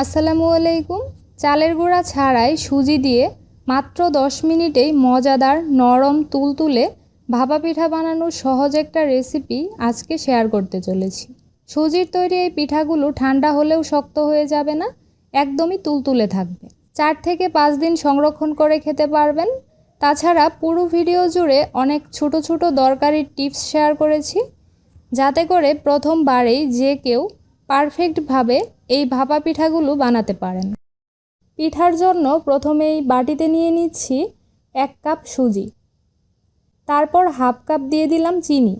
আসসালামু আলাইকুম। চালের গুঁড়া ছাড়াই সুজি দিয়ে মাত্র দশ মিনিটেই মজাদার নরম তুলতুলে ভাপা পিঠা বানানোর সহজ একটা রেসিপি আজকে শেয়ার করতে চলেছি। সুজির তৈরি এই পিঠাগুলো ঠান্ডা হলেও শক্ত হয়ে যাবে না, একদমই তুলতুলে থাকবে। চার থেকে পাঁচ দিন সংরক্ষণ করে খেতে পারবেন। তাছাড়া পুরো ভিডিও জুড়ে অনেক ছোট ছোট দরকারি টিপস শেয়ার করেছি, যাতে করে প্রথমবারেই যে কেউ পারফেক্টভাবে এই ভাপা পিঠাগুলো বানাতে পারেন। পিঠার জন্য প্রথমেই বাটিতে নিয়ে নিচ্ছি এক কাপ সুজি। তারপর হাফ কাপ দিয়ে দিলাম চিনি।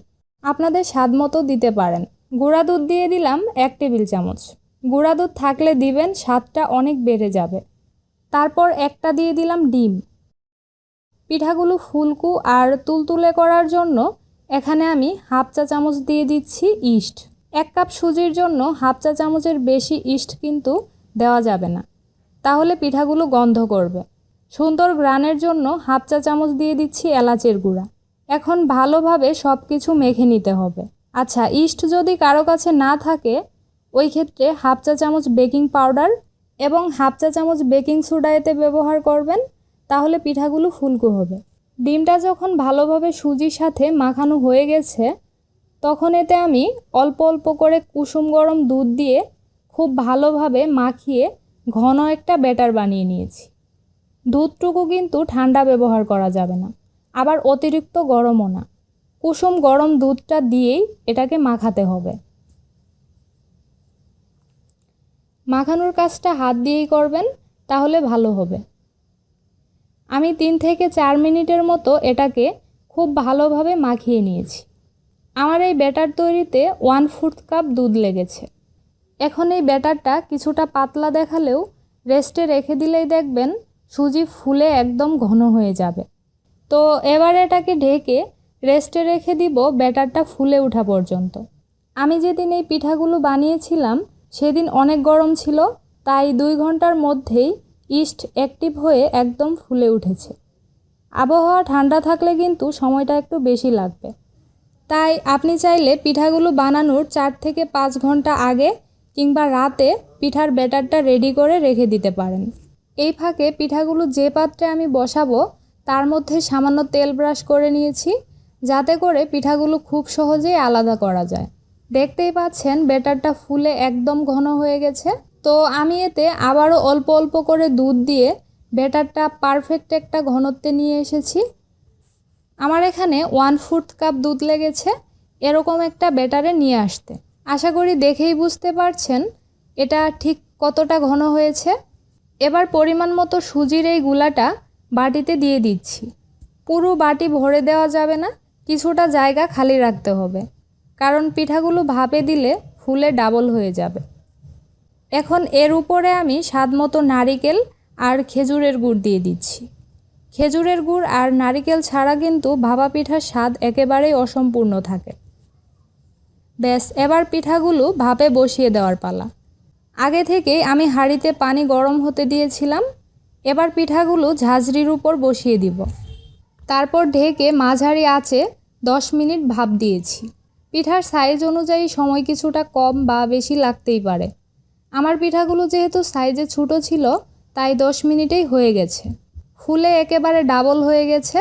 আপনাদের স্বাদ মতো দিতে পারেন। গুঁড়া দুধ দিয়ে দিলাম এক টেবিল চামচ। গুঁড়া দুধ থাকলে দিবেন, স্বাদটা অনেক বেড়ে যাবে। তারপর একটা দিয়ে দিলাম ডিম। পিঠাগুলো ফুলকু আর তুলতুলে করার জন্য এখানে আমি হাফ চা চামচ দিয়ে দিচ্ছি ইস্ট। এক কাপ সুজির জন্য হাফ চা চামচের বেশি ইস্ট কিন্তু দেওয়া যাবে না। তাহলে পিঠাগুলো গন্ধ করবে। সুন্দর গ্রানের জন্য হাফ চা চামচ দিয়ে দিচ্ছি এলাচের গুঁড়া। এখন ভালোভাবে সব কিছু মেখে নিতে হবে। আচ্ছা ইস্ট যদি কারও কাছে না থাকে, ওই ক্ষেত্রে হাফ চা চামচ বেকিং পাউডার এবং হাফ চা চামচ বেকিং সোডা এতে ব্যবহার করবেন, তাহলে পিঠাগুলো ফুলকো হবে। ডিমটা যখন ভালোভাবে সুজির সাথে মাখানো হয়ে গেছে তখন এতে আমি অল্প অল্প করে কুসুম গরম দুধ দিয়ে খুব ভালোভাবে মাখিয়ে ঘন একটা ব্যাটার বানিয়ে নিয়েছি। দুধটুকু কিন্তু ঠান্ডা ব্যবহার করা যাবে না, আবার অতিরিক্ত গরমও না। কুসুম গরম দুধটা দিয়েই এটাকে মাখাতে হবে। মাখানোর কাজটা হাত দিয়েই করবেন, তাহলে ভালো হবে। আমি তিন থেকে চার মিনিটের মতো এটাকে খুব ভালোভাবে মাখিয়ে নিয়েছি। আমার এই ব্যাটার তৈরিতে ওয়ান ফোর্থ কাপ দুধ লেগেছে। এখন এই ব্যাটারটা কিছুটা পাতলা দেখালেও রেস্টে রেখে দিলেই দেখবেন সুজি ফুলে একদম ঘন হয়ে যাবে। তো এবার এটাকে ঢেকে রেস্টে রেখে দিব ব্যাটারটা ফুলে ওঠা পর্যন্ত। আমি যেদিন এই পিঠাগুলো বানিয়েছিলাম সেদিন অনেক গরম ছিল, তাই দুই ঘণ্টার মধ্যেই ইস্ট অ্যাক্টিভ হয়ে একদম ফুলে উঠেছে। আবহাওয়া ঠান্ডা থাকলে কিন্তু সময়টা একটু বেশি লাগবে। তাই আপনি চাইলে পিঠাগুলো বানানোর চার থেকে পাঁচ ঘণ্টা আগে কিংবা রাতে পিঠার ব্যাটারটা রেডি করে রেখে দিতে পারেন। এই ফাঁকে পিঠাগুলো যে পাত্রে আমি বসাবো, তার মধ্যে সামান্য তেল ব্রাশ করে নিয়েছি, যাতে করে পিঠাগুলো খুব সহজেই আলাদা করা যায়। দেখতেই পাচ্ছেন ব্যাটারটা ফুলে একদম ঘন হয়ে গেছে। তো আমি এতে আবারও অল্প অল্প করে দুধ দিয়ে ব্যাটারটা পারফেক্ট একটা ঘনত্বে নিয়ে এসেছি। আমার এখানে ওয়ান ফোর্থ কাপ দুধ লেগেছে, এরকম একটা ব্যাটারে নিয়ে আসতে। আশা করি দেখেই বুঝতে পারছেন এটা ঠিক কতটা ঘন হয়েছে। এবার পরিমাণ মতো সুজির এই গুলাটা বাটিতে দিয়ে দিচ্ছি। পুরো বাটি ভরে দেওয়া যাবে না, কিছুটা জায়গা খালি রাখতে হবে। কারণ পিঠাগুলো ভাপে দিলে ফুলে ডাবল হয়ে যাবে। এখন এর উপরে আমি স্বাদ মতো নারিকেল আর খেজুরের গুড় দিয়ে দিচ্ছি। খেজুরের গুড় আর নারিকেল ছাড়া কিন্তু ভাপা পিঠার স্বাদ একেবারেই অসম্পূর্ণ থাকে। ব্যাস, এবার পিঠাগুলো ভাপে বসিয়ে দেওয়ার পালা। আগে থেকেই আমি হাঁড়িতে পানি গরম হতে দিয়েছিলাম, এবার পিঠাগুলো ঝাঁঝরির উপর বসিয়ে দিব। তারপর ঢেকে মাঝারি আঁচে দশ মিনিট ভাপ দিয়েছি। পিঠার সাইজ অনুযায়ী সময় কিছুটা কম বা বেশি লাগতেই পারে। আমার পিঠাগুলো যেহেতু সাইজে ছোটো ছিল, তাই দশ মিনিটেই হয়ে গেছে। ফুলে একেবারে ডাবল হয়ে গেছে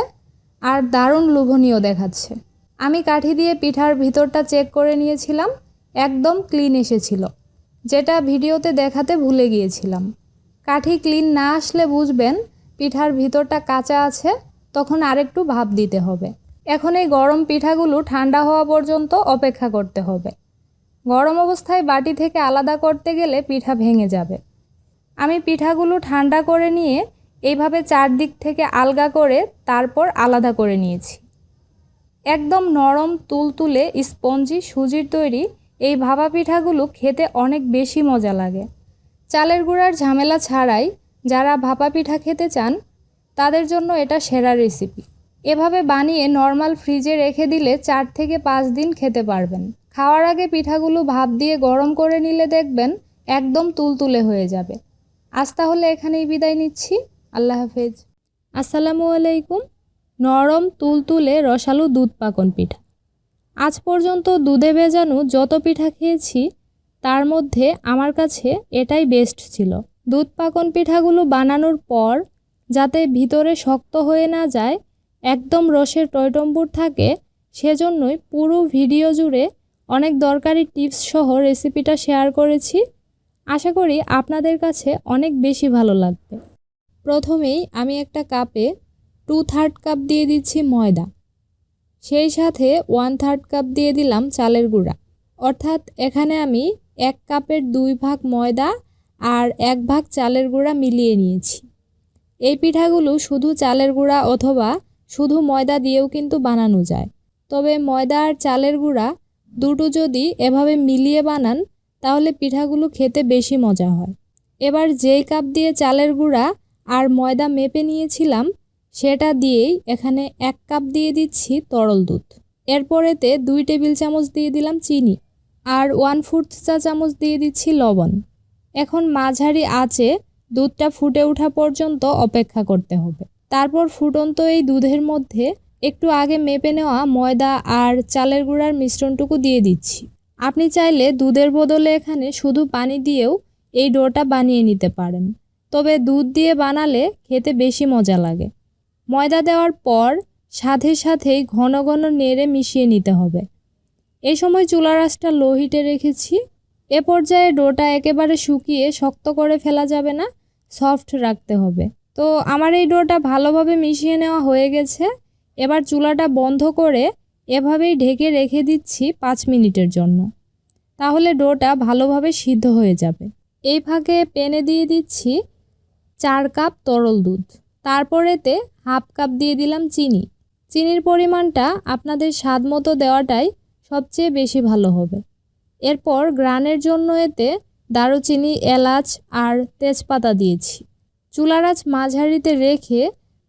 আর দারুণ লোভনীয় দেখাচ্ছে। আমি কাঠি দিয়ে পিঠার ভিতরটা চেক করে নিয়েছিলাম, একদম ক্লিন এসেছিল, যেটা ভিডিওতে দেখাতে ভুলে গিয়েছিলাম। কাঠি ক্লিন না আসলে বুঝবেন, পিঠার ভিতরটা কাঁচা আছে, তখন আরেকটু ভাপ দিতে হবে। এখন এই গরম পিঠাগুলো ঠান্ডা হওয়া পর্যন্ত অপেক্ষা করতে হবে। গরম অবস্থায় বাটি থেকে আলাদা করতে গেলে পিঠা ভেঙে যাবে। আমি পিঠাগুলো ঠান্ডা করে নিয়ে এইভাবে চারদিক থেকে আলগা করে তারপর আলাদা করে নিয়েছি। একদম নরম, তুলতুলে স্পঞ্জি, সুজির তৈরি এই ভাপা পিঠাগুলো খেতে অনেক বেশি মজা লাগে। চালের গুঁড়ার ঝামেলা ছাড়াই যারা ভাপা পিঠা খেতে চান, তাদের জন্য এটা সেরা রেসিপি। এভাবে বানিয়ে নর্মাল ফ্রিজে রেখে দিলে চার থেকে পাঁচ দিন খেতে পারবেন। খাওয়ার আগে পিঠাগুলো ভাপ দিয়ে গরম করে নিলে দেখবেন একদম তুলতুলে হয়ে যাবে। আজ তাহলে এখানেই বিদায় নিচ্ছি। আল্লাহ হাফেজ। আসসালামু আলাইকুম। নরম তুলতুলে রসালো দুধ পাকন পিঠা। আজ পর্যন্ত দুধে ভেজানো যত পিঠা খেয়েছি, তার মধ্যে আমার কাছে এটাই বেস্ট ছিল। দুধ পাকন পিঠাগুলো বানানোর পর যাতে ভিতরে শক্ত হয়ে না যায়, একদম রসের টয়টম্বুর থাকে, সেজন্যই পুরো ভিডিও জুড়ে অনেক দরকারি টিপস সহ রেসিপিটা শেয়ার করেছি। আশা করি আপনাদের কাছে অনেক বেশি ভালো লাগবে। প্রথমেই আমি একটা কাপে টু থার্ড কাপ দিয়ে দিচ্ছি ময়দা। সেই সাথে ওয়ান থার্ড কাপ দিয়ে দিলাম চালের গুঁড়া। অর্থাৎ এখানে আমি এক কাপের দুই ভাগ ময়দা আর এক ভাগ চালের গুঁড়া মিলিয়ে নিয়েছি। এই পিঠাগুলো শুধু চালের গুঁড়া অথবা শুধু ময়দা দিয়েও কিন্তু বানানো যায়। তবে ময়দা আর চালের গুঁড়া দুটো যদি এভাবে মিলিয়ে বানান, তাহলে পিঠাগুলো খেতে বেশি মজা হয়। এবার যেই কাপ দিয়ে চালের গুঁড়া আর ময়দা মেপে নিয়েছিলাম, সেটা দিয়েই এখানে এক কাপ দিয়ে দিচ্ছি তরল দুধ। এরপর এতে দুই টেবিল চামচ দিয়ে দিলাম চিনি আর ওয়ান ফোর্থ চা চামচ দিয়ে দিচ্ছি লবণ। এখন মাঝারি আঁচে দুধটা ফুটে ওঠা পর্যন্ত অপেক্ষা করতে হবে। তারপর ফুটন্ত এই দুধের মধ্যে একটু আগে মেপে নেওয়া ময়দা আর চালের গুঁড়ার মিশ্রণটুকু দিয়ে দিচ্ছি। আপনি চাইলে দুধের বদলে এখানে শুধু পানি দিয়েও এই ডোটা বানিয়ে নিতে পারেন। তবে দুধ দিয়ে বানালে খেতে বেশি মজা লাগে। ময়দা দেওয়ার পর সাথে সাথেই ঘন ঘন নেড়ে মিশিয়ে নিতে হবে। এই সময় চুলা রাসটা লো হিটে রেখেছি। এ পর্যায়ে ডোটা একেবারে শুকিয়ে শক্ত করে ফেলা যাবে না, সফট রাখতে হবে। তো আমার এই ডোটা ভালোভাবে মিশিয়ে নেওয়া হয়ে গেছে। এবার চুলাটা বন্ধ করে এভাবেই ঢেকে রেখে দিচ্ছি পাঁচ মিনিটের জন্য। তাহলে ডোটা ভালোভাবে সিদ্ধ হয়ে যাবে। এই ফাঁকে পেনে দিয়ে দিচ্ছি চার কাপ তরল দুধ। তারপর এতে হাফ কাপ দিয়ে দিলাম চিনি। চিনির পরিমাণটা আপনাদের স্বাদ মতো দেওয়াটাই সবচেয়ে বেশি ভালো হবে। এরপর গ্রানের জন্য এতে দারুচিনি, এলাচ আর তেজপাতা দিয়েছি। চুলার আঁচ মাঝারিতে রেখে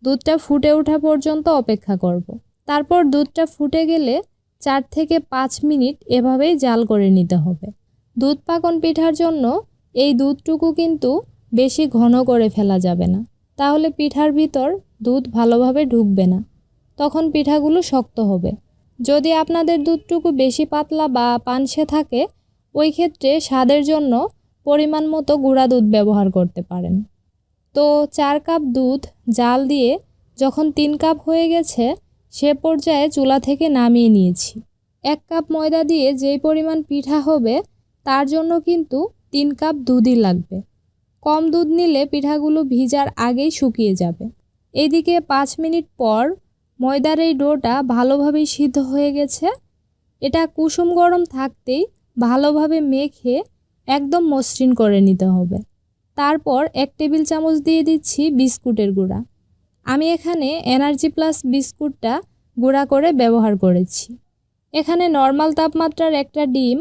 দুধটা ফুটে ওঠা পর্যন্ত অপেক্ষা করব। তারপর দুধটা ফুটে গেলে চার থেকে পাঁচ মিনিট এভাবেই জাল করে নিতে হবে। দুধ পাকন পিঠার জন্য এই দুধটুকু কিন্তু বেশি ঘন করে ফেলা যাবে না। তাহলে পিঠার ভিতর দুধ ভালোভাবে ঢুকবে না। তখন পিঠাগুলো শক্ত হবে। যদি আপনাদের দুধটুকু বেশি পাতলা বা পানসে থাকে, ওই ক্ষেত্রে স্বাদের জন্য পরিমাণ মতো গুঁড়া দুধ ব্যবহার করতে পারেন। তো চার কাপ দুধ জাল দিয়ে যখন তিন কাপ হয়ে গেছে, সে পর্যায়ে চুলা থেকে নামিয়ে নিয়েছি। এক কাপ ময়দা দিয়ে যেই পরিমাণ পিঠা হবে, তার জন্য কিন্তু তিন কাপ দুধই লাগবে। কম দুধ নিলে পিঠাগুলো ভিজার আগেই শুকিয়ে যাবে। এদিকে পাঁচ মিনিট পর ময়দার এই ডোটা ভালোভাবেই সিদ্ধ হয়ে গেছে। এটা কুসুম গরম থাকতেই ভালোভাবে মেখে একদম মসৃণ করে নিতে হবে। তারপর এক টেবিল চামচ দিয়ে দিচ্ছি বিস্কুটের গুঁড়া। আমি এখানে এনার্জি প্লাস বিস্কুটটা গুঁড়া করে ব্যবহার করেছি। এখানে নর্মাল তাপমাত্রার একটা ডিম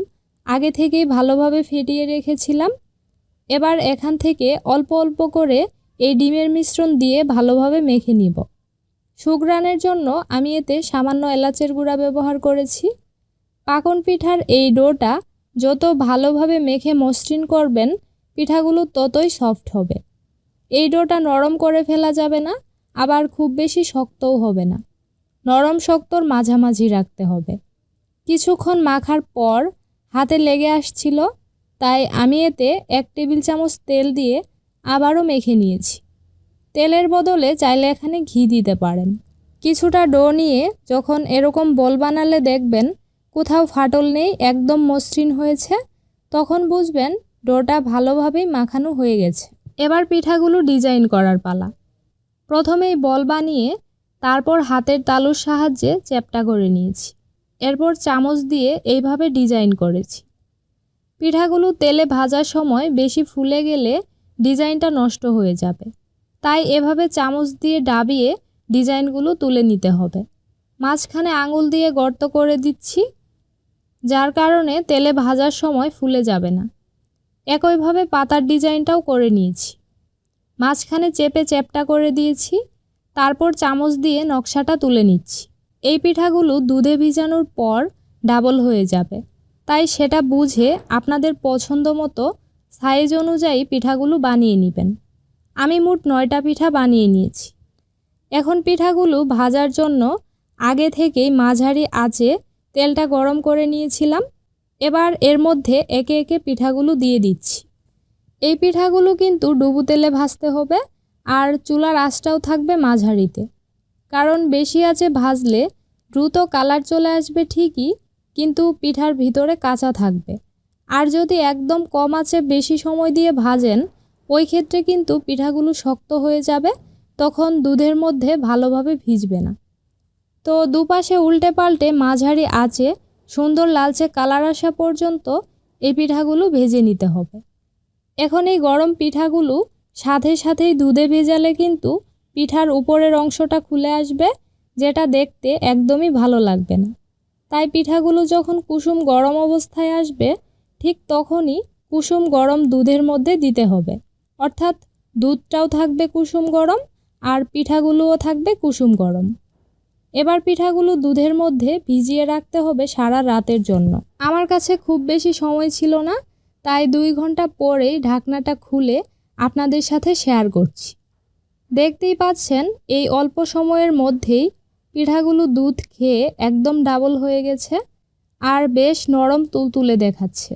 আগে থেকেই ভালোভাবে ফেটিয়ে রেখেছিলাম। এবার এখান থেকে অল্প অল্প করে এই ডিমের মিশ্রণ দিয়ে ভালোভাবে মেখে নিব। সুগ্রানের জন্য আমি এতে সামান্য এলাচের গুঁড়া ব্যবহার করেছি। পাকন পিঠার এই ডোটা যত ভালোভাবে মেখে মসৃণ করবেন, পিঠাগুলো ততই সফট হবে। এই ডোটা নরম করে ফেলা যাবে না, আবার খুব বেশি শক্তও হবে না। নরম শক্তর মাঝামাঝি রাখতে হবে। কিছুক্ষণ মাখার পর হাতে লেগে আসছিল তাই আমি এতে এক টেবিল চামচ তেল দিয়ে আবারও মেখে নিয়েছি। তেলের বদলে চাইলে এখানে ঘি দিতে পারেন। কিছুটা ডো নিয়ে যখন এরকম বল বানালে দেখবেন কোথাও ফাটল নেই, একদম মসৃণ হয়েছে, তখন বুঝবেন ডোটা ভালোভাবেই মাখানো হয়ে গেছে। এবার পিঠাগুলো ডিজাইন করার পালা। প্রথমেই বল বানিয়ে তারপর হাতের তালুর সাহায্যে চ্যাপটা করে নিয়েছি। এরপর চামচ দিয়ে এইভাবে ডিজাইন করেছি। পিঠাগুলো তেলে ভাজার সময় বেশি ফুলে গেলে ডিজাইনটা নষ্ট হয়ে যাবে। তাই এভাবে চামচ দিয়ে ডাবিয়ে ডিজাইনগুলো তুলে নিতে হবে। মাঝখানে আঙুল দিয়ে গর্ত করে দিচ্ছি, যার কারণে তেলে ভাজার সময় ফুলে যাবে না। একইভাবে পাতার ডিজাইনটাও করে নিয়েছি। মাঝখানে চেপে চ্যাপটা করে দিয়েছি, তারপর চামচ দিয়ে নকশাটা তুলে নিচ্ছি। এই পিঠাগুলো দুধে ভিজানোর পর ডাবল হয়ে যাবে। তাই সেটা বুঝে আপনাদের পছন্দ মতো সাইজ অনুযায়ী পিঠাগুলো বানিয়ে নেবেন। আমি মোট নয়টা পিঠা বানিয়ে নিয়েছি। এখন পিঠাগুলো ভাজার জন্য আগে থেকেই মাঝারি আঁচে তেলটা গরম করে নিয়েছিলাম। এবার এর মধ্যে একে একে পিঠাগুলো দিয়ে দিচ্ছি। এই পিঠাগুলো কিন্তু ডুবু তেলে ভাজতে হবে আর চুলার আঁচটাও থাকবে মাঝারিতে। কারণ বেশি আছে ভাজলে দ্রুত কালার চলে আসবে ঠিকই কিন্তু পিঠার ভিতরে কাঁচা থাকবে। আর যদি একদম কম আছে বেশি সময় দিয়ে ভাজেন, ওই ক্ষেত্রে কিন্তু পিঠাগুলো শক্ত হয়ে যাবে, তখন দুধের মধ্যে ভালোভাবে ভিজবে না। তো দুপাশে উল্টে পাল্টে মাঝারি আঁচে সুন্দর লালচে কালার আসা পর্যন্ত এই পিঠাগুলো ভেজে নিতে হবে। এখন এই গরম পিঠাগুলো সাথে সাথেই দুধে ভেজালে কিন্তু পিঠার উপরের অংশটা খুলে আসবে, যেটা দেখতে একদমই ভালো লাগবে না। তাই পিঠাগুলো যখন কুসুম গরম অবস্থায় আসবে, ঠিক তখনই কুসুম গরম দুধের মধ্যে দিতে হবে। অর্থাৎ দুধটাও থাকবে কুসুম গরম আর পিঠাগুলোও থাকবে কুসুম গরম। এবার পিঠাগুলো দুধের মধ্যে ভিজিয়ে রাখতে হবে সারা রাতের জন্য। আমার কাছে খুব বেশি সময় ছিল না, তাই দুই ঘণ্টা পরেই ঢাকনাটা খুলে আপনাদের সাথে শেয়ার করছি। দেখতেই পাচ্ছেন, এই অল্প সময়ের মধ্যেই পিঠাগুলো দুধ খেয়ে একদম ডাবল হয়ে গেছে আর বেশ নরম তুলতুলে দেখাচ্ছে।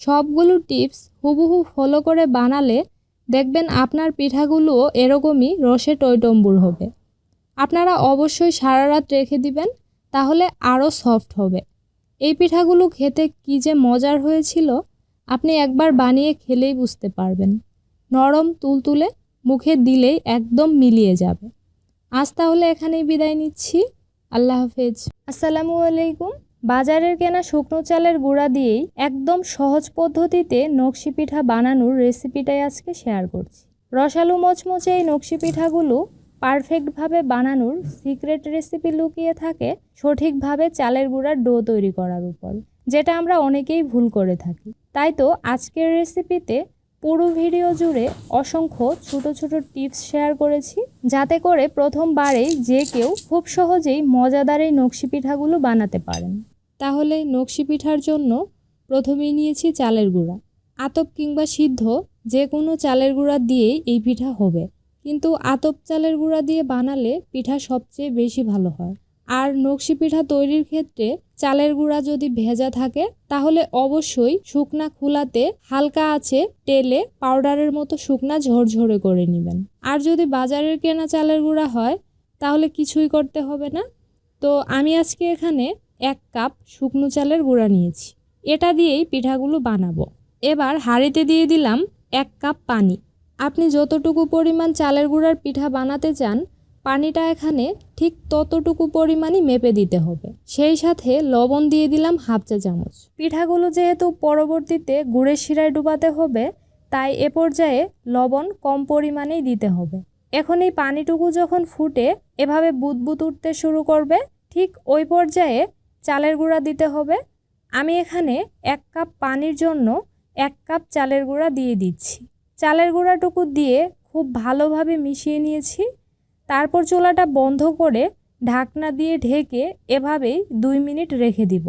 সবগুলো টিপস হুবহু ফলো করে বানালে দেখবেন আপনার পিঠাগুলোও এরকমই রসে টইটম্বুর হবে। আপনারা অবশ্যই সারা রাত রেখে দিবেন, তাহলে আরও সফট হবে। এই পিঠাগুলো খেতে কী যে মজার হয়েছিল, আপনি একবার বানিয়ে খেলেই বুঝতে পারবেন। নরম তুলতুলে মুখে দিলেই একদম মিলিয়ে যাবে। আজ তাহলে এখানেই বিদায় নিচ্ছি। আল্লাহ হাফেজ। আসসালামু আলাইকুম। বাজারের কেনা শুকনো চালের গুঁড়া দিয়েই একদম সহজ পদ্ধতিতে নকশি পিঠা বানানোর রেসিপিটাই আজকে শেয়ার করছি। রসালো মচমচে এই নকশি পিঠাগুলো পারফেক্টভাবে বানানোর সিক্রেট রেসিপি লুকিয়ে থাকে সঠিকভাবে চালের গুঁড়ার ডো তৈরি করার উপর, যেটা আমরা অনেকেই ভুল করে থাকি। তাই তো আজকের রেসিপিতে পুরো ভিডিও জুড়ে অসংখ্য ছোট ছোট টিপস শেয়ার করেছি, যাতে করে প্রথমবারেই যে কেউ খুব সহজেই মজাদার এই নকশি পিঠাগুলো বানাতে পারেন। তাহলে নকশি পিঠার জন্য প্রথমেই নিয়েছি চালের গুঁড়া। আতপ কিংবা সিদ্ধ যে কোনো চালের গুঁড়া দিয়েই এই পিঠা হবে। কিন্তু আতপ চালের গুঁড়া দিয়ে বানালে পিঠা সবচেয়ে বেশি ভালো হয়। আর নকশি পিঠা তৈরির ক্ষেত্রে চালের গুঁড়া যদি ভেজা থাকে, তাহলে অবশ্যই শুকনা খোলাতে হালকা আছে টেলে পাউডারের মতো শুকনা ঝরঝরে করে নেবেন। আর যদি বাজারের কেনা চালের গুঁড়া হয়, তাহলে কিছুই করতে হবে না। তো আমি আজকে এখানে এক কাপ শুকনো চালের গুঁড়া নিয়েছি। এটা দিয়েই পিঠাগুলো বানাবো। এবার হাঁড়িতে দিয়ে দিলাম এক কাপ পানি। আপনি যতটুকু পরিমাণ চালের গুঁড়ার পিঠা বানাতে চান পানিটা এখানে ঠিক ততটুকু পরিমাণই মেপে দিতে হবে। সেই সাথে লবণ দিয়ে দিলাম হাফ চা চামচ। পিঠাগুলো যেহেতু পরবর্তীতে গুড়ের শিরায় ডুবাতে হবে, তাই এ পর্যায়ে লবণ কম পরিমাণেই দিতে হবে। এখন এই পানিটুকু যখন ফুটে, এভাবে বুদবুদ উঠতে শুরু করবে, ঠিক ওই পর্যায়ে চালের গুঁড়া দিতে হবে। আমি এখানে এক কাপ পানির জন্য এক কাপ চালের গুঁড়া দিয়ে দিচ্ছি। চালের গুঁড়াটুকু দিয়ে খুব ভালোভাবে মিশিয়ে নিয়েছি। তারপর চুলাটা বন্ধ করে ঢাকনা দিয়ে ঢেকে এভাবেই দুই মিনিট রেখে দিব।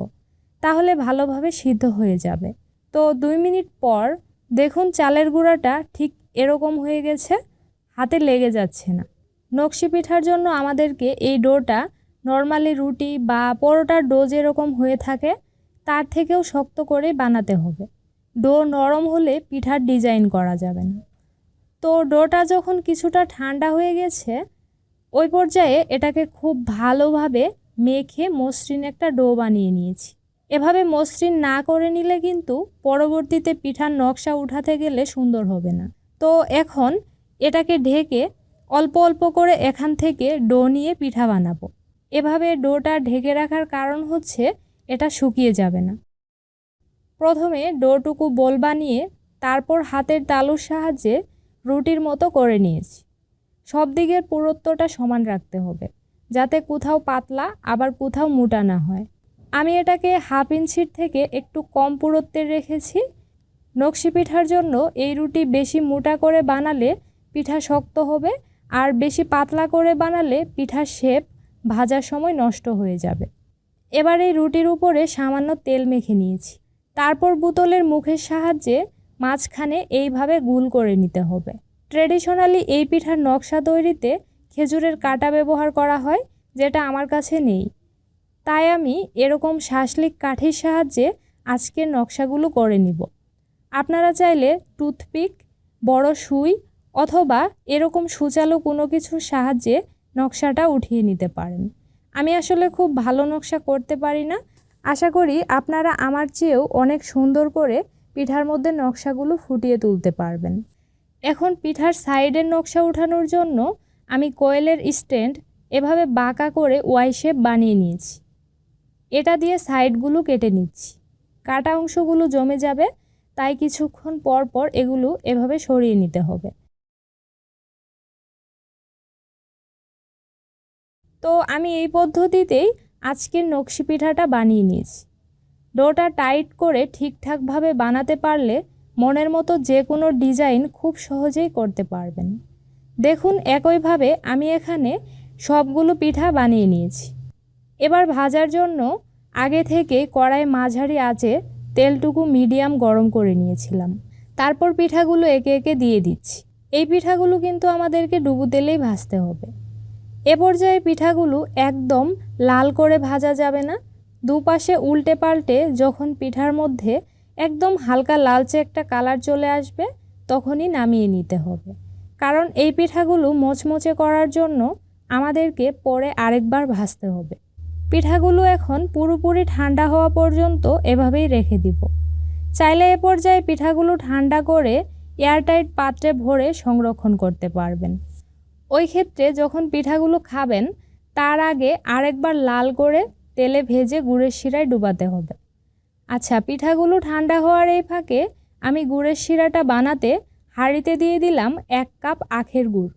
তাহলে ভালোভাবে সিদ্ধ হয়ে যাবে। তো দুই মিনিট পর দেখুন চালের গুঁড়াটা ঠিক এরকম হয়ে গেছে, হাতে লেগে যাচ্ছে না। নকশি পিঠার জন্য আমাদেরকে এই ডোটা নর্মালি রুটি বা পরোটার ডো যেরকম হয়ে থাকে, তার থেকেও শক্ত করে বানাতে হবে। ডো নরম হলে পিঠার ডিজাইন করা যাবে না। তো ডোটা যখন কিছুটা ঠান্ডা হয়ে গেছে ওই পর্যায়ে এটাকে খুব ভালোভাবে মেখে মসৃণ একটা ডো বানিয়ে নিয়েছি। এভাবে মসৃণ না করে নিলে কিন্তু পরবর্তীতে পিঠার নকশা উঠাতে গেলে সুন্দর হবে না। তো এখন এটাকে ঢেকে অল্প অল্প করে এখান থেকে ডো নিয়ে পিঠা বানাবো। এভাবে ডোটা ঢেকে রাখার কারণ হচ্ছে এটা শুকিয়ে যাবে না। প্রথমে ডোটুকু বল বানিয়ে তারপর হাতের তালুর সাহায্যে রুটির মতো করে নিয়েছি। সব দিকের পুরুত্বটা সমান রাখতে হবে, যাতে কোথাও পাতলা, আবার কোথাও মোটা না হয়। আমি এটাকে হাফ ইঞ্চির থেকে একটু কম পুরুত্বের রেখেছি। নকশি পিঠার জন্য এই রুটি বেশি মোটা করে বানালে পিঠা শক্ত হবে, আর বেশি পাতলা করে বানালে পিঠার শেপ ভাজার সময় নষ্ট হয়ে যাবে। এবার এই রুটির উপরে সামান্য তেল মেখে নিয়েছি। তারপর বোতলের মুখের সাহায্যে মাঝখানে এইভাবে গুল করে নিতে হবে। ট্রেডিশনালি এই পিঠার নকশা তৈরিতে খেজুরের কাটা ব্যবহার করা হয়, যেটা আমার কাছে নেই। তাই আমি এরকম শাসলিক কাঠির সাহায্যে আজকের নকশাগুলো করে নিব। আপনারা চাইলে টুথপিক, বড় সুই অথবা এরকম সুচালো কোনো কিছুর সাহায্যে নকশাটা উঠিয়ে নিতে পারেন। আমি আসলে খুব ভালো নকশা করতে পারি না। আশা করি আপনারা আমার চেয়েও অনেক সুন্দর করে পিঠার মধ্যে নকশাগুলো ফুটিয়ে তুলতে পারবেন। এখন পিঠার সাইডের নকশা উঠানোর জন্য আমি কোয়েলের স্ট্যান্ড এভাবে বাঁকা করে ওয়াই শেপ বানিয়ে নিয়েছি। এটা দিয়ে সাইডগুলো কেটে নিচ্ছি। কাটা অংশগুলো জমে যাবে, তাই কিছুক্ষণ পর পর এগুলো এভাবে সরিয়ে নিতে হবে। তো আমি এই পদ্ধতিতেই আজকের নকশি পিঠাটা বানিয়ে নিয়েছি। ডোটা টাইট করে ঠিকঠাকভাবে বানাতে পারলে মনের মতো যে কোনো ডিজাইন খুব সহজেই করতে পারবেন। দেখুন, একইভাবে আমি এখানে সবগুলো পিঠা বানিয়ে নিয়েছি। এবার ভাজার জন্য আগে থেকে কড়াই মাঝারি আঁচে তেলটুকু মিডিয়াম গরম করে নিয়েছিলাম। তারপর পিঠাগুলো একে একে দিয়ে দিচ্ছি। এই পিঠাগুলো কিন্তু আমাদেরকে ডুবু তেলেই ভাজতে হবে। এ পর্যায়ে পিঠাগুলো একদম লাল করে ভাজা যাবে না। দুপাশে উল্টে পাল্টে যখন পিঠার মধ্যে একদম হালকা লালচে একটা কালার চলে আসবে, তখনই নামিয়ে নিতে হবে। কারণ এই পিঠাগুলো মোচমোচে করার জন্য আমাদেরকে পরে আরেকবার ভাজতে হবে। পিঠাগুলো এখন পুরোপুরি ঠান্ডা হওয়া পর্যন্ত এভাবেই রেখে দিব। চাইলে এ পর্যায়ে পিঠাগুলো ঠান্ডা করে এয়ারটাইট পাত্রে ভরে সংরক্ষণ করতে পারবেন। ওই ক্ষেত্রে যখন পিঠাগুলো খাবেন, তার আগে আরেকবার লাল করে তেলে ভেজে গুড়ের শিরায় ডুবাতে হবে। আচ্ছা পিঠাগুলো ঠান্ডা হওয়ার এই ফাঁকে আমি গুড়ের শিরাটা বানাতে হাঁড়িতে দিয়ে দিলাম এক কাপ আখের গুড়।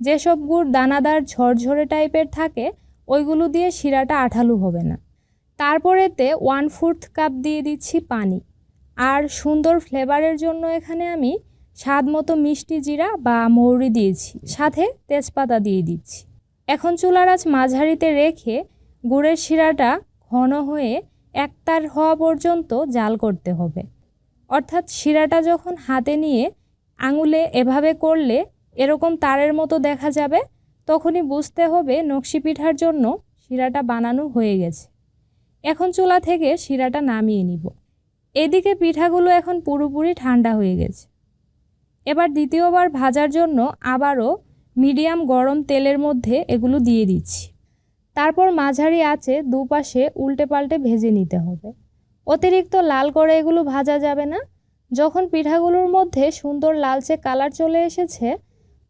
যেসব গুড় দানাদার ঝরঝরে টাইপের থাকে, ওইগুলো দিয়ে শিরাটা আঠালু হবে না। তারপর এতে ওয়ান ফোর্থ কাপ দিয়ে দিচ্ছি পানি। আর সুন্দর ফ্লেভারের জন্য এখানে আমি স্বাদ মতো মিষ্টি জিরা বা মৌরি দিয়েছি, সাথে তেজপাতা দিয়ে দিচ্ছি। এখন চুলার আঁচ মাঝারিতে রেখে গুড়ের শিরাটা ঘন হয়ে একতার হওয়া পর্যন্ত জাল করতে হবে। অর্থাৎ শিরাটা যখন হাতে নিয়ে আঙুলে এভাবে করলে এরকম তারের মতো দেখা যাবে, তখনই বুঝতে হবে নকশি পিঠার জন্য শিরাটা বানানো হয়ে গেছে। এখন চুলা থেকে শিরাটা নামিয়ে নিব। এদিকে পিঠাগুলো এখন পুরোপুরি ঠান্ডা হয়ে গেছে। এবার দ্বিতীয়বার ভাজার জন্য আবারও মিডিয়াম গরম তেলের মধ্যে এগুলো দিয়ে দিচ্ছি। তারপর মাঝারি আছে দুপাশে উল্টে পাল্টে ভেজে নিতে হবে। অতিরিক্ত লাল করে এগুলো ভাজা যাবে না। যখন পিঠাগুলোর মধ্যে সুন্দর লালচে কালার চলে এসেছে,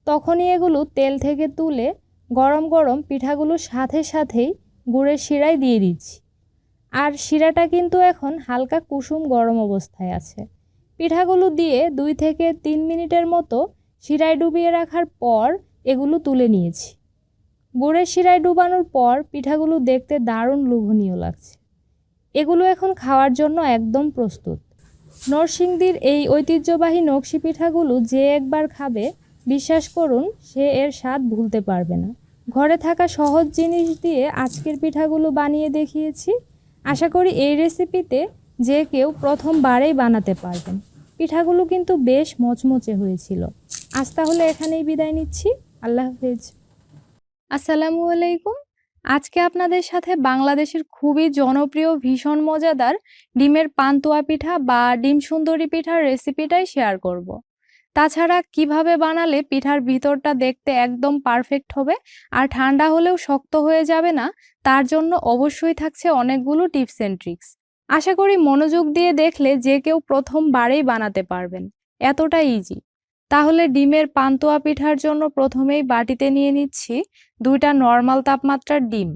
তখনই এগুলো তেল থেকে তুলে গরম গরম পিঠাগুলোর সাথে সাথেই গুড়ের শিরায় দিয়ে দিচ্ছি। আর শিরাটা কিন্তু এখন হালকা কুসুম গরম অবস্থায় আছে। পিঠাগুলো দিয়ে দুই থেকে তিন মিনিটের মতো শিরায় ডুবিয়ে রাখার পর এগুলো তুলে নিয়েছি। গুড়ের শিরায় ডুবানোর পর পিঠাগুলো দেখতে দারুণ লোভনীয় লাগছে। এগুলো এখন খাওয়ার জন্য একদম প্রস্তুত। নরসিংদীর এই ঐতিহ্যবাহী নকশি পিঠাগুলো যে একবার খাবে, বিশ্বাস করুন, সে এর স্বাদ ভুলতে পারবে না। ঘরে থাকা সহজ জিনিস দিয়ে আজকের পিঠাগুলো বানিয়ে দেখিয়েছি। আশা করি এই রেসিপিতে যে কেউ প্রথমবারেই বানাতে পারবেন। পিঠাগুলো কিন্তু বেশ মচমচে হয়েছিল। আজ তাহলে এখানেই বিদায় নিচ্ছি। আল্লাহ হাফেজ। আসসালামু আলাইকুম। আজকে আপনাদের সাথে বাংলাদেশের খুবই জনপ্রিয়, ভীষণ মজাদার ডিমের পান্তুয়া পিঠা বা ডিম সুন্দরী পিঠার রেসিপিটাই শেয়ার করব। তাছাড়া কীভাবে বানালে পিঠার ভিতরটা দেখতে একদম পারফেক্ট হবে আর ঠান্ডা হলেও শক্ত হয়ে যাবে না, তার জন্য অবশ্যই থাকছে অনেকগুলো টিপস অ্যান্ড ট্রিক্স আশা করি মনোযোগ দিয়ে দেখলে যে কেউ প্রথমবারেই বানাতে পারবেন। এতটা ইজি তাহলে ডিমের পান্তুয়া পিঠার জন্য প্রথমেই বাটিতে নিয়ে নিচ্ছি দুইটা নর্মাল তাপমাত্রার ডিম।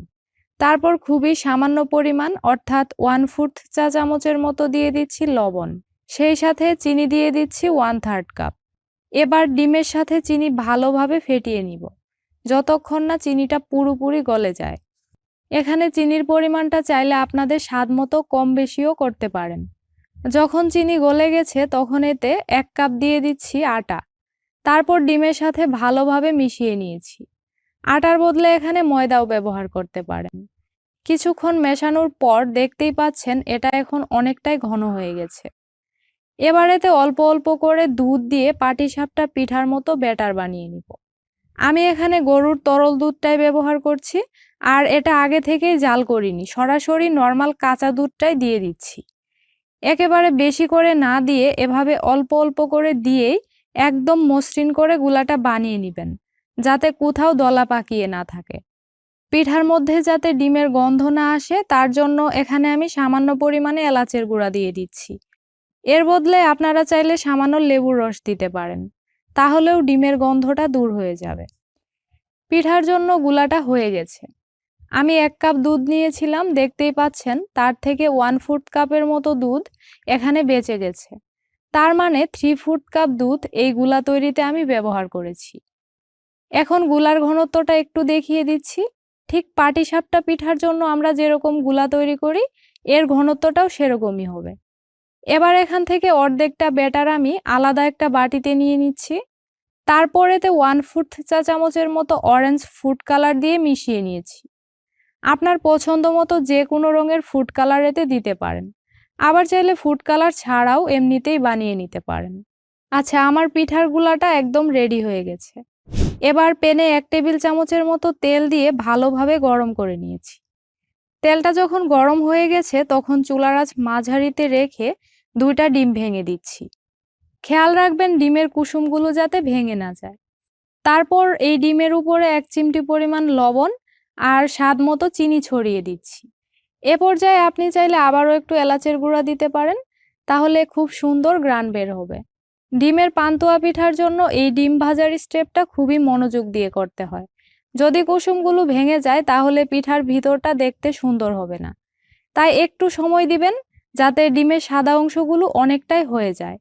তারপর খুবই সামান্য পরিমাণ অর্থাৎ ওয়ান ফুট চা চামচের মতো দিয়ে দিচ্ছি লবণ। সেই সাথে চিনি দিয়ে দিচ্ছি ওয়ান থার্ড কাপ এবার ডিমের সাথে চিনি ভালোভাবে ফেটিয়ে নিব। যতক্ষণ না চিনিটা পুরোপুরি গলে যায়। এখানে চিনির পরিমাণটা চাইলে আপনাদের স্বাদ মতো কম বেশিও করতে পারেন। যখন চিনি গলে গেছে তখন এতে এক কাপ দিয়ে দিচ্ছি আটা। তারপর ডিমের সাথে ভালোভাবে মিশিয়ে নিয়েছি। আটার বদলে এখানে ময়দাও ব্যবহার করতে পারেন। কিছুক্ষণ মেশানোর পর দেখতেই পাচ্ছেন এটা এখন অনেকটাই ঘন হয়ে গেছে। এবার এতে অল্প অল্প করে দুধ দিয়ে পাটিসাপটা পিঠার মতো ব্যাটার বানিয়ে নিব। আমি এখানে গরুর তরল দুধটাই ব্যবহার করছি আর এটা আগে থেকেই জাল করিনি, সরাসরি নর্মাল কাঁচা দুধটাই দিয়ে দিচ্ছি। একেবারে বেশি করে না দিয়ে এভাবে অল্প অল্প করে দিয়েই একদম মসৃণ করে গুলাটা বানিয়ে নেবেন, যাতে কোথাও দলা পাকিয়ে না থাকে। পিঠার মধ্যে যাতে ডিমের গন্ধ না আসে, তার জন্য এখানে আমি সামান্য পরিমাণে এলাচের গুঁড়া দিয়ে দিচ্ছি। এর বদলে আপনারা চাইলে সামান্য লেবুর রস দিতে পারেন, তাহলেও ডিমের গন্ধটা দূর হয়ে যাবে। পিঠার জন্য গুলাটা হয়ে গেছে। আমি এক কাপ দুধ নিয়েছিলাম, দেখতেই পাচ্ছেন, তার থেকে ওয়ান ফুট কাপের মতো দুধ এখানে বেঁচে গেছে। তার মানে থ্রি ফুট কাপ দুধ এই গুলা তৈরিতে আমি ব্যবহার করেছি। এখনগুলার ঘনত্বটা একটু দেখিয়ে দিচ্ছি। ঠিক পাটিসাপটা পিঠার জন্য আমরা যেরকমগুলা তৈরি করি, এর ঘনত্বটাও সেরকমই হবে। এবার এখান থেকে অর্ধেকটা ব্যাটার আমি আলাদা একটা বাটিতে নিয়ে নিচ্ছি। তারপরেতে ওয়ান ফুট চা চামচের মতো অরেঞ্জ ফুড কালার দিয়ে মিশিয়ে নিয়েছি। আপনার পছন্দ মতো যে কোনো রঙের ফুড কালার এতে দিতে পারেন। আবার চাইলে ফুড কালার ছাড়াও এমনিতেই বানিয়ে নিতে পারেন। আচ্ছা আমার পিঠার গুলাটা একদম রেডি হয়ে গেছে। এবার পেনে এক টেবিল চামচের মতো তেল দিয়ে ভালোভাবে গরম করে নিয়েছি। তেলটা যখন গরম হয়ে গেছে, তখন চুলার মাঝারিতে রেখে দুইটা ডিম ভেঙে দিচ্ছি। খেয়াল রাখবেন, ডিমের কুসুমগুলো যাতে ভেঙে না যায়। তারপর এই ডিমের উপরে এক চিমটি পরিমাণ লবণ আর স্বাদ মতো চিনি ছড়িয়ে দিচ্ছি। এ পর্যায়ে আপনি চাইলে আবারও একটু এলাচের গুঁড়া দিতে পারেন, তাহলে খুব সুন্দর গ্রান বের হবে। ডিমের পান্তুয়া পিঠার জন্য এই ডিম ভাজার স্টেপটা খুবই মনোযোগ দিয়ে করতে হয়। যদি কুসুমগুলো ভেঙে যায়, তাহলে পিঠার ভিতরটা দেখতে সুন্দর হবে না। তাই একটু সময় দিবেন, যাতে ডিমের সাদা অংশগুলো অনেকটাই হয়ে যায়।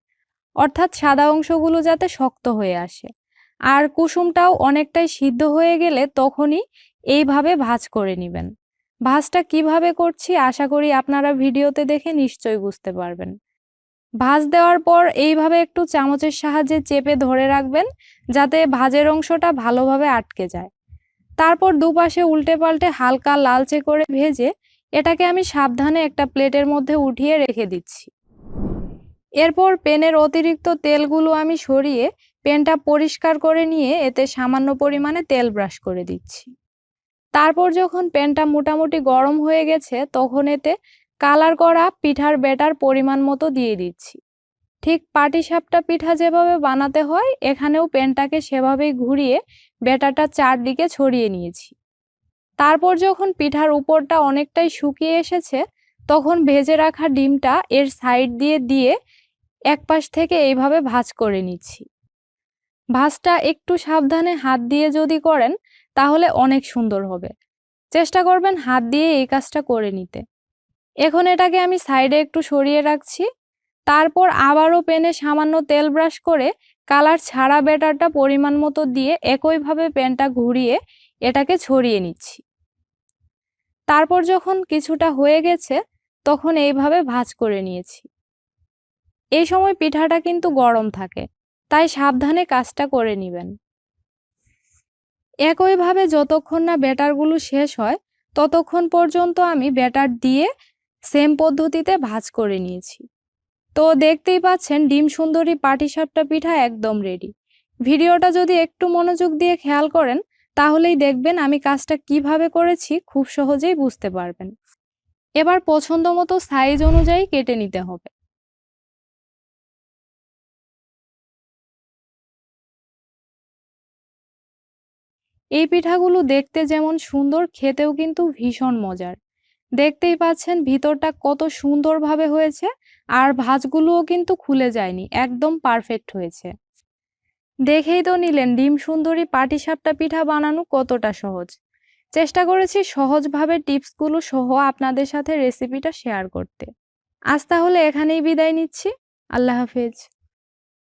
অর্থাৎ সাদা অংশগুলো যাতে শক্ত হয়ে আসে। আর কুসুমটাও অনেকটাই সিদ্ধ হয়ে গেলে তখনই এইভাবে ভাজ করে নেবেন। ভাজটা কীভাবে করছি আশা করি আপনারা ভিডিওতে দেখে নিশ্চয়ই বুঝতে পারবেন। ভাজ দেওয়ার পর এইভাবে একটু চামচের সাহায্যে চেপে ধরে রাখবেন যাতে ভাজের অংশটা ভালোভাবে আটকে যায়। তারপর দুপাশে উল্টে পাল্টে হালকা লালচে করে ভেজে এটাকে আমি সাবধানে একটা প্লেটের মধ্যে উঠিয়ে রেখে দিচ্ছি। এরপর পেনের অতিরিক্ত তেলগুলো আমি সরিয়ে পেনটা পরিষ্কার করে নিয়ে এতে সামান্য পরিমাণে তেল ব্রাশ করে দিচ্ছি। তারপর যখন পেনটা মোটামুটি গরম হয়ে গেছে, তখন এতে কালার করা পিঠার ব্যাটার পরিমাণ মতো দিয়ে দিচ্ছি। ঠিক পাটিসাপটা পিঠা যেভাবে বানাতে হয়, এখানেও পেনটাকে সেভাবেই ঘুরিয়ে ব্যাটারটা চারদিকে ছড়িয়ে নিয়েছি। তারপর যখন পিঠার উপরটা অনেকটাই শুকিয়ে এসেছে, তখন ভেজে রাখা ডিমটা এর সাইড দিয়ে দিয়ে এক পাশ থেকে এইভাবে ভাজ করে নিচ্ছি। ভাজটা একটু সাবধানে হাত দিয়ে যদি করেন তাহলে অনেক সুন্দর হবে। চেষ্টা করবেন হাত দিয়ে এই কাজটা করে নিতে। এখন এটাকে আমি সাইডে একটু সরিয়ে রাখছি। তারপর আবারও পেনে সামান্য তেল ব্রাশ করে কালার ছাড়া ব্যাটারটা পরিমাণ মতো দিয়ে একইভাবে পেনটা ঘুরিয়ে এটাকে ছড়িয়ে নিচ্ছি। তারপর যখন কিছুটা হয়ে গেছে, তখন এইভাবে ভাজ করে নিয়েছি। এই সময় পিঠাটা কিন্তু গরম থাকে, তাই সাবধানে কাজটা করে নেবেন। একইভাবে যতক্ষণ না ব্যাটারগুলো শেষ হয়, ততক্ষণ পর্যন্ত আমি ব্যাটার দিয়ে সেম পদ্ধতিতে ভাজ করে নিয়েছি। তো দেখতেই পাচ্ছেন, ডিম সুন্দরী পাটিসাপটা পিঠা একদম রেডি ভিডিওটা যদি একটু মনোযোগ দিয়ে খেয়াল করেন, তাহলেই দেখবেন আমি কাজটা কীভাবে করেছি খুব সহজেই বুঝতে পারবেন। এবার পছন্দ মতো সাইজ অনুযায়ী কেটে নিতে হবে। এই পিঠাগুলো দেখতে যেমন সুন্দর, খেতেও কিন্তু ভীষণ মজার। দেখতেই পাচ্ছেন ভিতরটা কত সুন্দরভাবে হয়েছে আর ভাজগুলোও কিন্তু খুলে যায়নি, একদম পারফেক্ট হয়েছে। দেখেই তো নিলেন ডিম সুন্দরী পাটিসাপটা পিঠা বানানো কতটা সহজ। চেষ্টা করেছি সহজভাবে টিপসগুলো সহ আপনাদের সাথে রেসিপিটা শেয়ার করতে। আজ তাহলে এখানেই বিদায় নিচ্ছি। আল্লাহ হাফেজ।